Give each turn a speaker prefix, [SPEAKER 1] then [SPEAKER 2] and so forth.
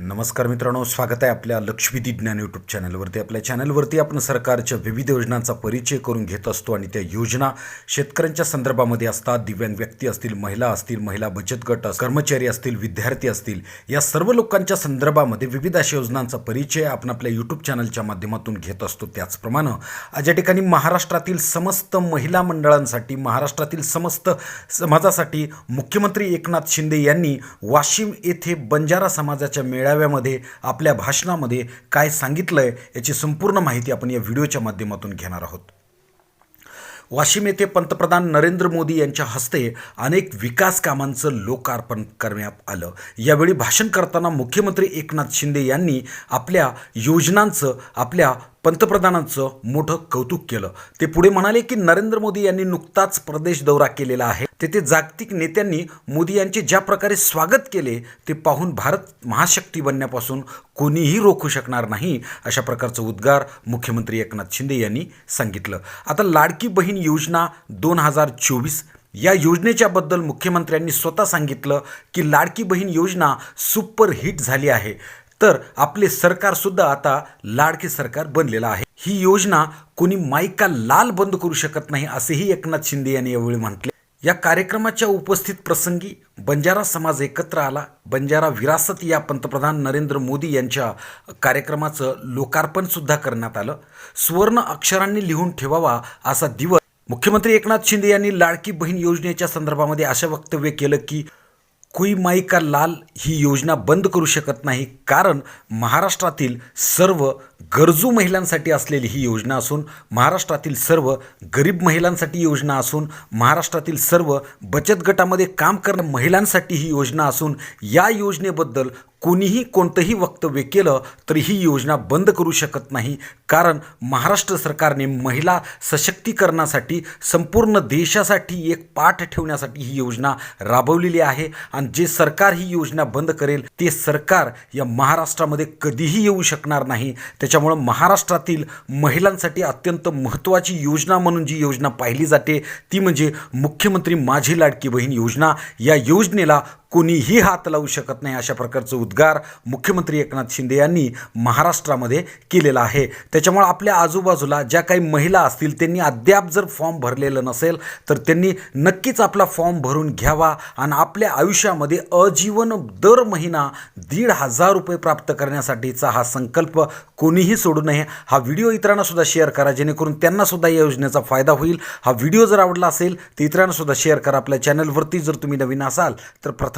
[SPEAKER 1] नमस्कार मित्रांनो स्वागत आहे आपल्या लक्ष्मीदी ज्ञान यूट्यूब चॅनलवरती. आपल्या चॅनलवरती आपण सरकारच्या विविध योजनांचा परिचय करून घेत असतो आणि त्या योजना शेतकऱ्यांच्या संदर्भामध्ये असतात. दिव्यांग व्यक्ती असतील महिला असतील महिला बचत गट अस- कर्मचारी असतील विद्यार्थी असतील या सर्व लोकांच्या संदर्भामध्ये विविध अशा योजनांचा परिचय आपण आपल्या यूट्यूब चॅनलच्या माध्यमातून घेत असतो. त्याचप्रमाणे आज या ठिकाणी महाराष्ट्रातील समस्त महिला मंडळांसाठी महाराष्ट्रातील समस्त समाजासाठी मुख्यमंत्री एकनाथ शिंदे यांनी वाशिम येथे बंजारा समाजाच्या मेळाव्यामध्ये आपल्या भाषणामध्ये काय सांगितलंय याची संपूर्ण माहिती आपण या व्हिडिओच्या माध्यमातून घेणार आहोत. वाशिम येथे पंतप्रधान नरेंद्र मोदी यांच्या हस्ते अनेक विकास कामांचं लोकार्पण करण्यात आलं. यावेळी भाषण करताना मुख्यमंत्री एकनाथ शिंदे यांनी आपल्या योजनांचं आपल्या पंतप्रधानांचं मोठं कौतुक केलं. ते पुढे म्हणाले की नरेंद्र मोदी यांनी नुकताच प्रदेश दौरा केलेला आहे. तेथे जागतिक नेत्यांनी मोदी यांचे ज्या प्रकारे स्वागत केले ते पाहून भारत महाशक्ती बनण्यापासून कोणीही रोखू शकणार नाही अशा प्रकारचं उद्गार मुख्यमंत्री एकनाथ शिंदे यांनी सांगितलं. आता लाडकी बहीण योजना दोन हजार चोवीस या योजनेच्याबद्दल मुख्यमंत्र्यांनी स्वतः सांगितलं की लाडकी बहीण योजना सुपर हिट झाली आहे. तर आपले सरकारसुद्धा आता लाडके सरकार बनलेलं आहे. ही योजना कोणी माईका लाल बंद करू शकत नाही असेही एकनाथ शिंदे यांनी यावेळी म्हटले. या कार्यक्रमाच्या उपस्थित प्रसंगी बंजारा समाज एकत्र आला. बंजारा विरासत या पंतप्रधान नरेंद्र मोदी यांच्या कार्यक्रमाचं लोकार्पण सुद्धा करण्यात आलं. सुवर्ण अक्षरांनी लिहून ठेवावा असा दिवस मुख्यमंत्री एकनाथ शिंदे यांनी लाडकी बहीण योजनेच्या संदर्भामध्ये असं वक्तव्य केलं की कोई माई का लाल ही योजना बंद करू शकत नाही कारण महाराष्ट्रातील सर्व गरजू महिलांसाठी असलेली ही योजना असून महाराष्ट्रातील सर्व गरीब महिलांसाठी योजना असून महाराष्ट्रातील सर्व बचत गटामध्ये काम करणाऱ्या महिलांसाठी ही योजना असून या योजनेबद्दल कोणीही कोणतंही वक्तव्य केलं तरी ही योजना बंद करू शकत नाही. कारण महाराष्ट्र सरकारने महिला सशक्तीकरणासाठी संपूर्ण देशासाठी एक पाठ ठेवण्यासाठी ही योजना राबवलेली आहे. आणि जे सरकार ही योजना बंद करेल ते सरकार या महाराष्ट्रामध्ये कधीही येऊ शकणार नाही. त्याच्यामुळं महाराष्ट्रातील महिलांसाठी अत्यंत महत्त्वाची योजना म्हणून जी योजना पाहिली जाते ती म्हणजे मुख्यमंत्री माझी लाडकी बहीण योजना. या योजनेला कोणीही हात लावू शकत नाही अशा प्रकारचं उद्गार मुख्यमंत्री एकनाथ शिंदे यांनी महाराष्ट्रामध्ये केलेला आहे. त्याच्यामुळे आपल्या आजूबाजूला ज्या काही महिला असतील त्यांनी अद्याप जर फॉर्म भरलेलं नसेल तर त्यांनी नक्कीच आपला फॉर्म भरून घ्यावा आणि आपल्या आयुष्यामध्ये अजीवन दर महिना दीड हजार रुपये प्राप्त करण्यासाठीचा हा संकल्प कोणीही सोडू नये. हा व्हिडिओ इतरांनासुद्धा शेअर करा जेणेकरून त्यांनासुद्धा या योजनेचा फायदा होईल. हा व्हिडिओ जर आवडला असेल तर इतरांनासुद्धा शेअर करा. आपल्या चॅनलवरती जर तुम्ही नवीन असाल तर प्रथम